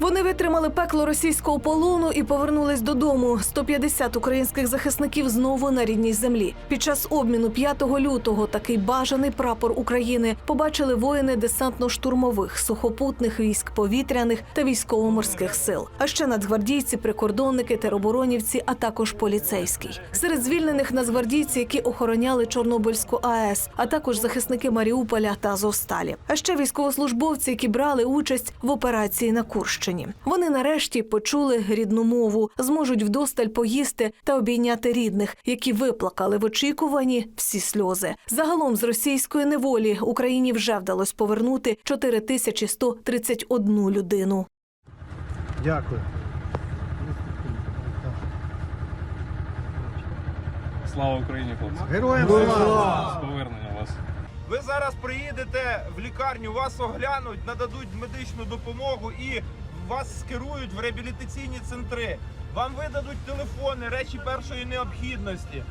Вони витримали пекло російського полону і повернулись додому. 150 українських захисників знову на рідній землі. Під час обміну 5 лютого такий бажаний прапор України побачили воїни десантно-штурмових, сухопутних військ повітряних та військово-морських сил. А ще нацгвардійці, прикордонники, тероборонівці, а також поліцейський. Серед звільнених нацгвардійці, які охороняли Чорнобильську АЕС, а також захисники Маріуполя та Азовсталі. А ще військовослужбовці, які брали участь в операції на Курщині. Вони нарешті почули рідну мову, зможуть вдосталь поїсти та обійняти рідних, які виплакали в очікуванні всі сльози. Загалом з російської неволі Україні вже вдалося повернути 4131 людину. Дякую. Слава Україні, хлопці! Героям слава! З повернення вас. Ви зараз приїдете в лікарню, вас оглянуть, нададуть медичну допомогу і вас скерують в реабілітаційні центри. Вам видадуть телефони, речі першої необхідності.